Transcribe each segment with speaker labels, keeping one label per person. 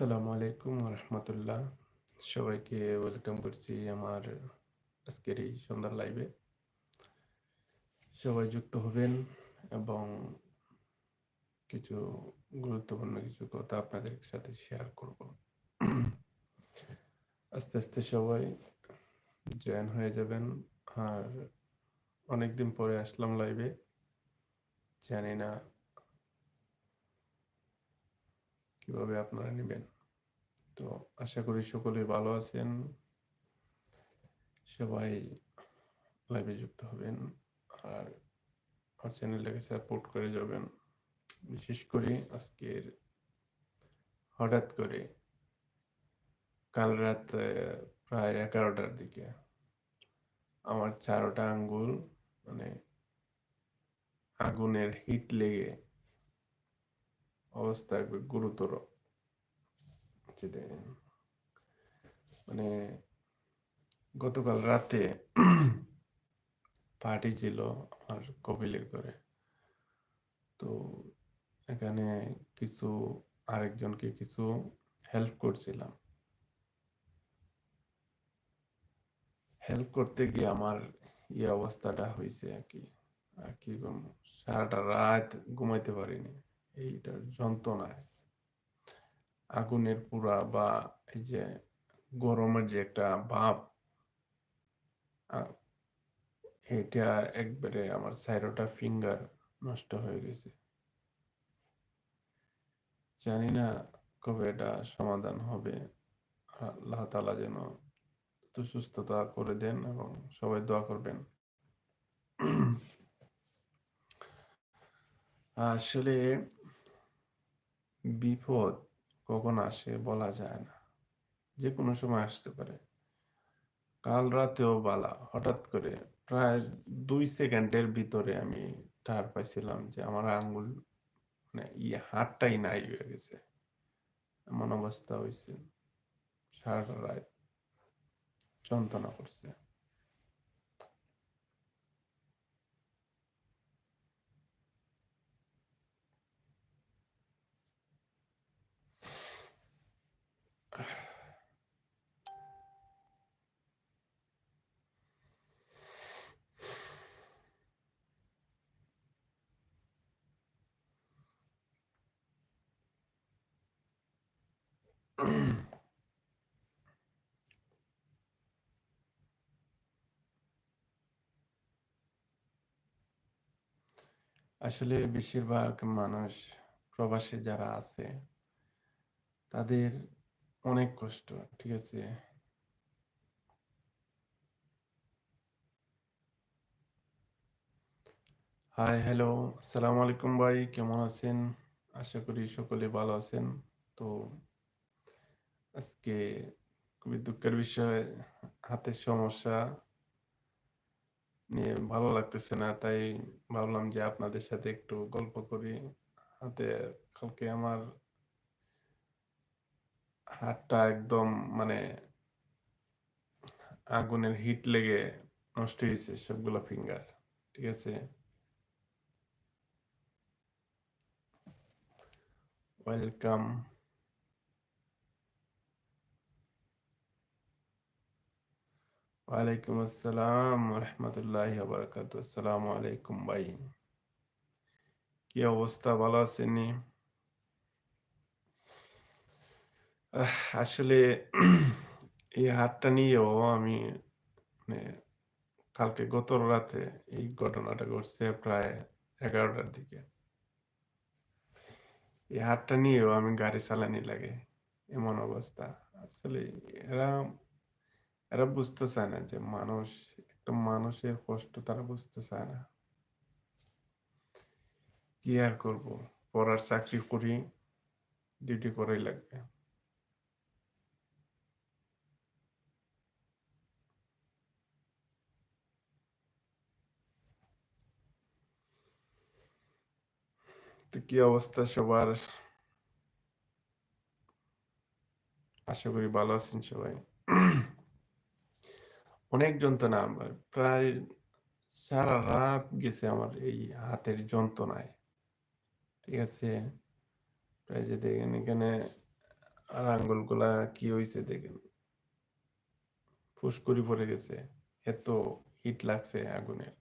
Speaker 1: আসসালামু আলাইকুম রহমতুল্লাহ সবাইকে ওয়েলকাম করছি আমার আজকের এই সন্ধ্যার লাইভে সবাই যুক্ত হবেন এবং কিছু গুরুত্বপূর্ণ কিছু কথা আপনাদের সাথে শেয়ার করব। আস্তে আস্তে সবাই জয়েন হয়ে যাবেন। আর অনেকদিন পরে আসলাম লাইভে জানি না কীভাবে আপনারা নেবেন? তো আশা করি সকলে ভালো আছেন। সবাই লাইভে যুক্ত হবেন আর আমার চ্যানেলটাকে সাপোর্ট করে যাবেন। বিশেষ করে আজকের হঠাৎ করে কাল রাত প্রায় এগারোটার দিকে আমার চারোটা আঙ্গুল মানে আগুনের হিট লেগে অবস্থা একবার গুরুতর মানে গতকাল রাতে পার্টি ছিল আমার কপিলের করে তো এখানে কিছু আরেকজনকে কিছু হেল্প করছিলাম। হেল্প করতে গিয়ে আমার এই অবস্থাটা হয়েছে আর কি। আর কি সারাটা রাত ঘুমাইতে পারিনি। এইটার যন্ত্রণায়। আগুনের পুরা বা এই যে গরমের যে একটা ভাব এটা একবারে আমার সাইরোটা ফিঙ্গার নষ্ট হয়ে গেছে। জানি না কবে এটা সমাধান হবে। আল্লাহ তালা যেন সুস্থতা করে দেন এবং সবাই দোয়া করবেন। আসলে বিপদ কখন আসে বলা যায় না। যে কোনো সময় আসতে পারে। কাল রাতেও বালা, হঠাৎ করে প্রায় দুই সেকেন্ডের ভিতরে আমি টার পাইছিলাম যে আমার আঙ্গুল মানে ইয়ে হাতটাই নাই হয়ে গেছে। এমন অবস্থা হয়েছে সারাটা রাত যন্ত্রণা করছে। আসলে বেশিরভাগ মানুষ প্রবাসে যারা আছে, তাদের অনেক কষ্ট, ঠিক আছে? হাই হ্যালো আসসালামু আলাইকুম ভাই, কেমন আছেন? আশা করি সকলে ভালো আছেন। তো আজকে খুবই দুঃখের বিষয়, হাতের সমস্যা নিয়ে ভালো লাগতেছে না, তাই ভাবলাম যে আপনাদের সাথে একটু গল্প করি। হাতে, কালকে আমার হাতটা একদম মানে আগুনের হিট লেগে নষ্ট হয়েছে সবগুলো ফিঙ্গার ঠিক আছে? ওয়েলকাম ওয়ালাইকুম আসসালাম রহমতুল্লাহ বারকাত আসসালামু আলাইকুম ভাই। কি অবস্থা? ভালো আছেনি আসলে এই হাটটা নিয়েও আমি মানে কালকে গত রাতে এই ঘটনাটা ঘটছে প্রায় এগারোটার দিকে। এই হাটটা নিয়েও আমি গাড়ি চালানি লাগে, এমন অবস্থা। আসলে এরা এরা বুঝতে চায় না যে মানুষ, একটা মানুষের কষ্ট তারা বুঝতে চায় না। কি আর করব? পড়ার চাকরি করি ডিউটি করাই লাগবে। তো কি অবস্থা সবার? আশা করি ভালো আছেন সবাই। অনেক যন্ত্রণা প্রায় সারা রাত গেছে আমার এই হাতের যন্ত্রণায়। ঠিক আছে? প্রায় যে দেখেন এখানে আর আঙ্গুলগুলা কি হয়েছে দেখেন। ফুসকুড়ি পড়ে গেছে। এত হিট লাগছে আগুনের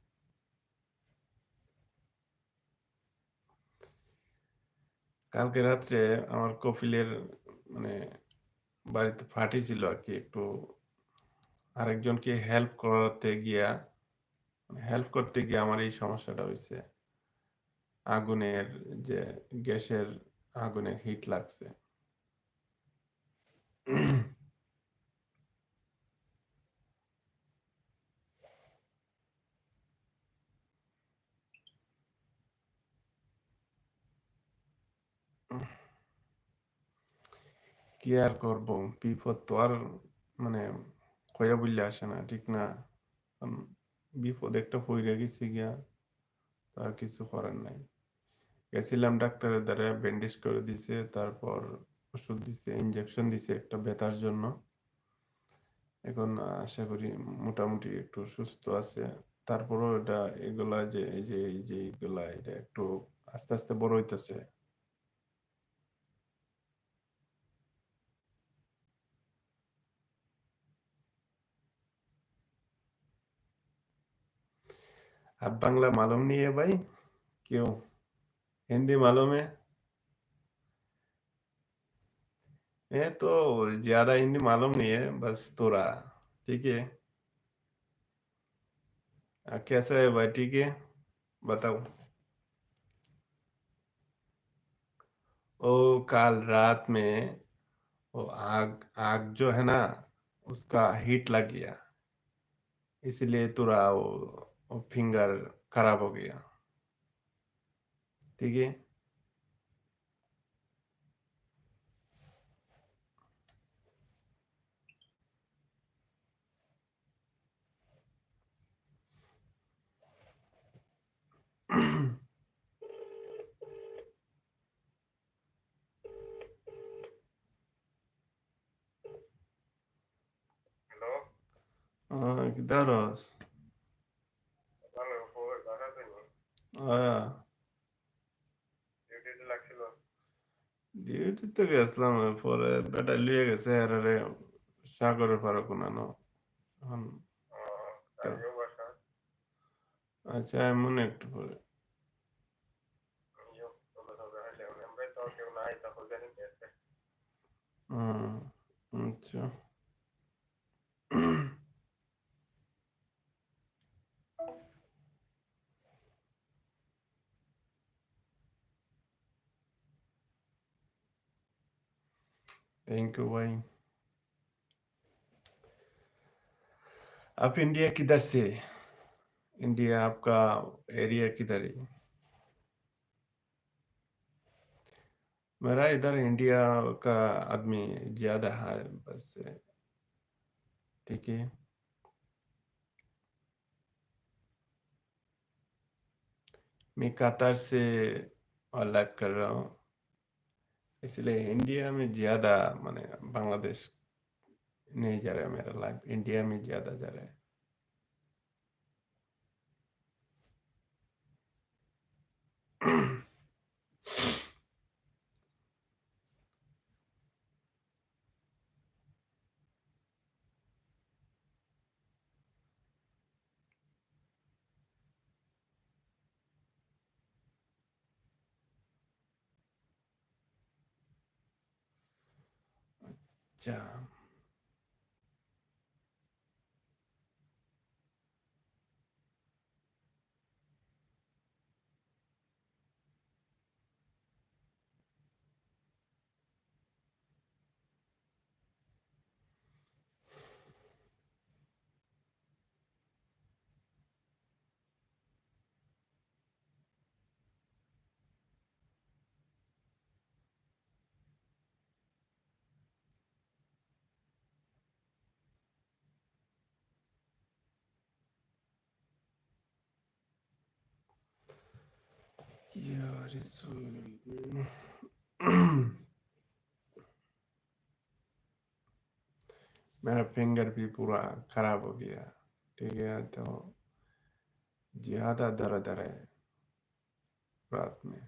Speaker 1: কালকে রাত্রে আমার কপিলের মানে বাড়িতে পার্টি ছিল আর কি একটু আরেকজনকে হেল্প করাতে গিয়া হেল্প করতে গিয়ে আমার এই সমস্যাটা হয়েছে আগুনের যে গ্যাসের আগুনের হিট লাগছে। কি আর করব? বিপদ তো আর মানে কয়া বললে আসে না, ঠিক না? বিপদ একটা পইরা গেছি গিয়া, তো আর কিছু করার নাই। গেছিলাম ডাক্তারের দ্বারা ব্যান্ডেজ করে দিছে, তারপর ওষুধ দিছে ইনজেকশন দিছে একটা ব্যথার জন্য। এখন আশা করি মোটামুটি একটু সুস্থ আছে। তারপরও এটা এগুলা যে, এই যে এই যে এগুলা এটা একটু আস্তে আস্তে বড় হইতেছে। आप बांग्ला मालूम नहीं है भाई? क्यों? हिंदी मालूम है? मैं तो ज़्यादा हिंदी मालूम नहीं है, बस थोड़ा, ठीक है? कैसा है भाई, ठीक है? बताओ। ओ, कल रात में वो आग आग जो है ना, उसका हीट लग गया। इसलिए थोड़ा वो फिंगर खराब हो गया ठीक है
Speaker 2: Hello? Uh, 기다려.
Speaker 1: ডিউটি তো গেছিলাম পরে বেটা লিয়ে গেছে, আরে পারে কোনানো এখন আচ্ছা এমন একটু পরে।
Speaker 2: আমিও
Speaker 1: थैंक यू भाई आप इंडिया किधर से? इंडिया आपका एरिया किधर है? मेरा इधर इंडिया का आदमी ज़्यादा है, बस, ठीक है। मैं कतार से लाइव कर रहा हूँ। इसलिए इंडिया में ज्यादा माने बांग्लादेश नहीं जा रहा है मेरा लाइफ इंडिया में ज्यादा जा रहा है 这样。मेरा फिंगर भी पूरा खराब हो गया। ठीक है तो ज़्यादा दर्द है रात में।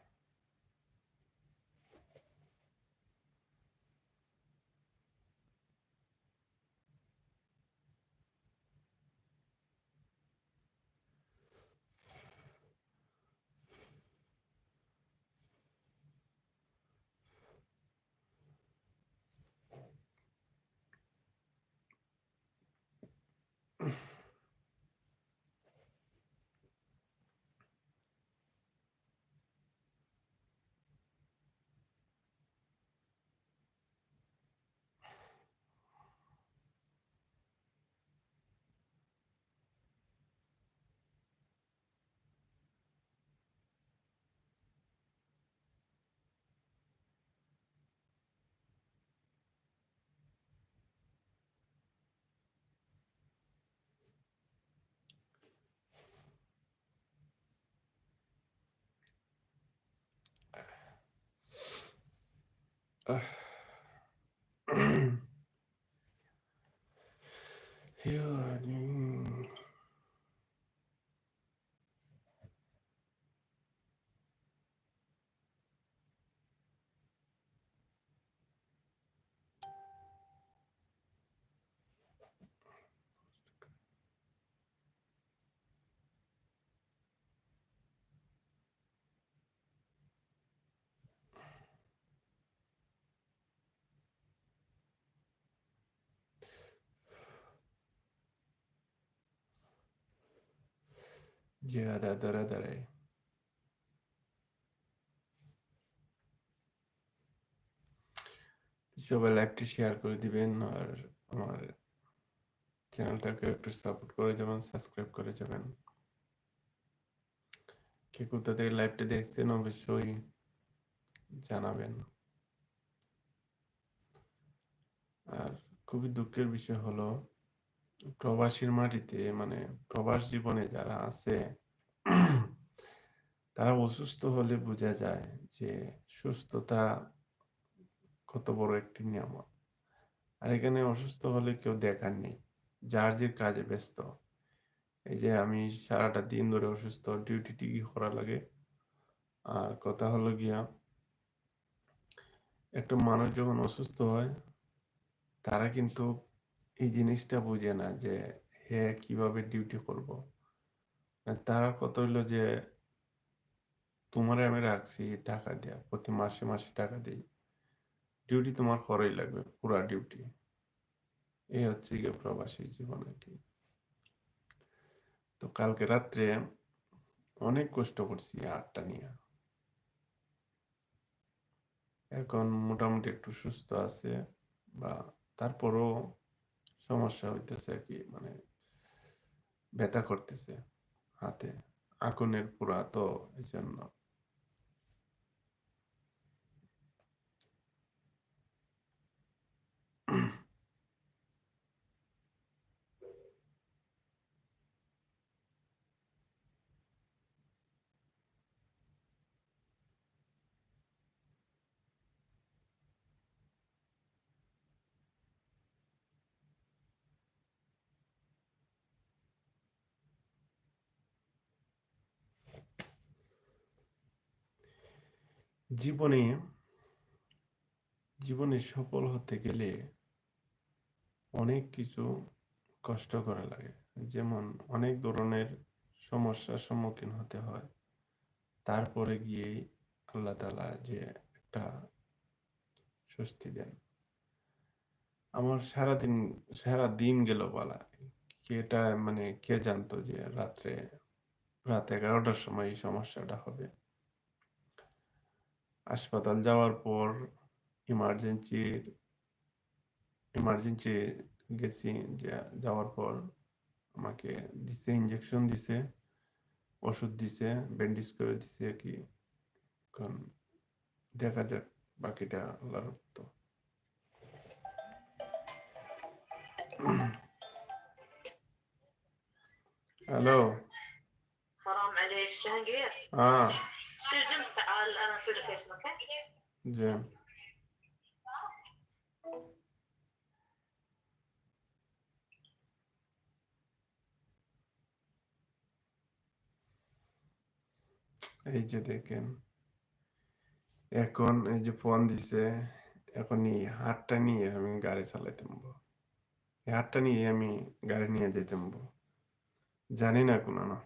Speaker 1: uh, জিহাদা দাঁড়া দাঁড়ায় সবাই লাইভটি শেয়ার করে দিবেন আর আমার চ্যানেলটাকে একটু সাপোর্ট করে যাবেন সাবস্ক্রাইব করে যাবেন। কে কোথা থেকে লাইভটি দেখছেন অবশ্যই জানাবেন। আর খুবই দুঃখের বিষয় হলো প্রবাসীর মাটিতে মানে প্রবাস জীবনে যারা আছে, তারা অসুস্থ হলে বোঝা যায় যে সুস্থতা কত বড় একটি নিয়ামত। আর এখানে অসুস্থ হলে কেউ দেখার নেই, যার যে কাজে ব্যস্ত। এই যে আমি সারাটা দিন ধরে অসুস্থ ডিউটি টিকি করা লাগে। আর কথা হলো গিয়া, একটা মানুষ যখন অসুস্থ হয়, তারা কিন্তু এই জিনিসটা বুঝে না যে হে কীভাবে ডিউটি করব। তারা কত হইল যে, তোমারে আমি রাখছি টাকা দেয়া, প্রতি মাসে মাসে টাকা দিই। ডিউটি তোমার করাই লাগবে, পুরা ডিউটি এই হচ্ছে গিয়ে প্রবাসী জীবন আর কি। তো কালকে রাত্রে অনেক কষ্ট করছি আটটা নিয়ে। এখন মোটামুটি একটু সুস্থ আছে বা তারপরও সমস্যা হইতেছে আর কি মানে ব্যথা করতেছে হাতে আগুনের পুরা তো এই জন্য জীবনে জীবনে সফল হতে গেলে অনেক কিছু কষ্ট করা লাগে। যেমন অনেক ধরনের সমস্যার সম্মুখীন হতে হয়। তারপরে গিয়েই আল্লাহ তালা যে একটা স্বস্তি দেন। আমার সারাদিন সারা দিন গেল বলা। কেটা মানে কে জানতো যে রাত্রে, রাত এগারোটার সময় এই সমস্যাটা হবে? হাসপাতাল যাওয়ার পর ইমার্জেন্সির ইমার্জেন্সি গেছি যাওয়ার পর আমাকে দিছে ইঞ্জেকশন দিছে ওষুধ দিছে ব্যান্ডেজ করে দিছে কি। কারণ দেখা যাক বাকিটা আল্লাহর তো
Speaker 3: হ্যালো হ্যাঁ। Şircim
Speaker 1: al এই যে দেখেন এখন এই যে ফোন দিছে এখন এই হাটটা নিয়ে আমি গাড়ি চালাইতে এই হাতটা নিয়ে আমি গাড়ি নিয়ে যেতে জানি না কোনো না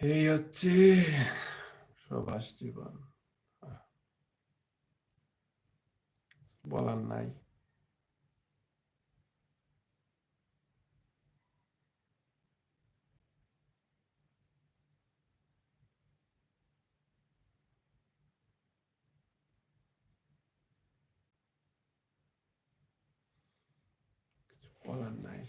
Speaker 1: এই হচ্ছে সবাস জীবন। বলার নাই। কিছু বলার নাই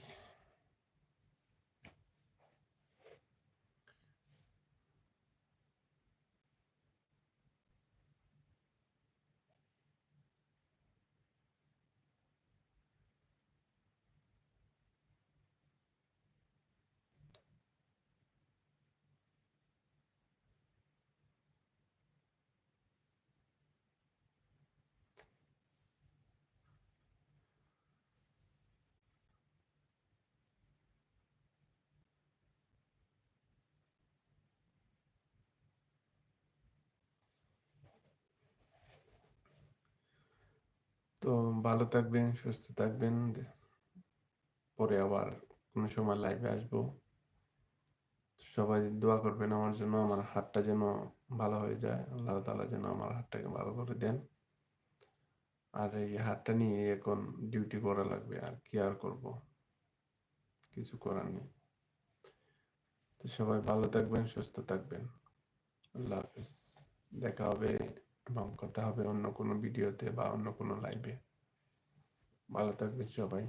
Speaker 1: তো ভালো থাকবেন, সুস্থ থাকবেন। পরে আবার কোনো সময় লাইভে আসব। সবাই দোয়া করবেন আমার জন্য, আমার হাতটা যেন ভালো হয়ে যায়। আল্লাহ তাআলা যেন আমার হাতটাকে ভালো করে দেন। আর এই হাতটা নিয়ে এখন ডিউটি করা লাগবে, আর কি আর করব? কিছু করার নেই। তো সবাই ভালো থাকবেন, সুস্থ থাকবেন। আল্লাহ হাফেজ। দেখা হবে এবং কথা হবে অন্য কোনো ভিডিওতে বা অন্য কোনো লাইভে ভালো থাকবেন সবাই।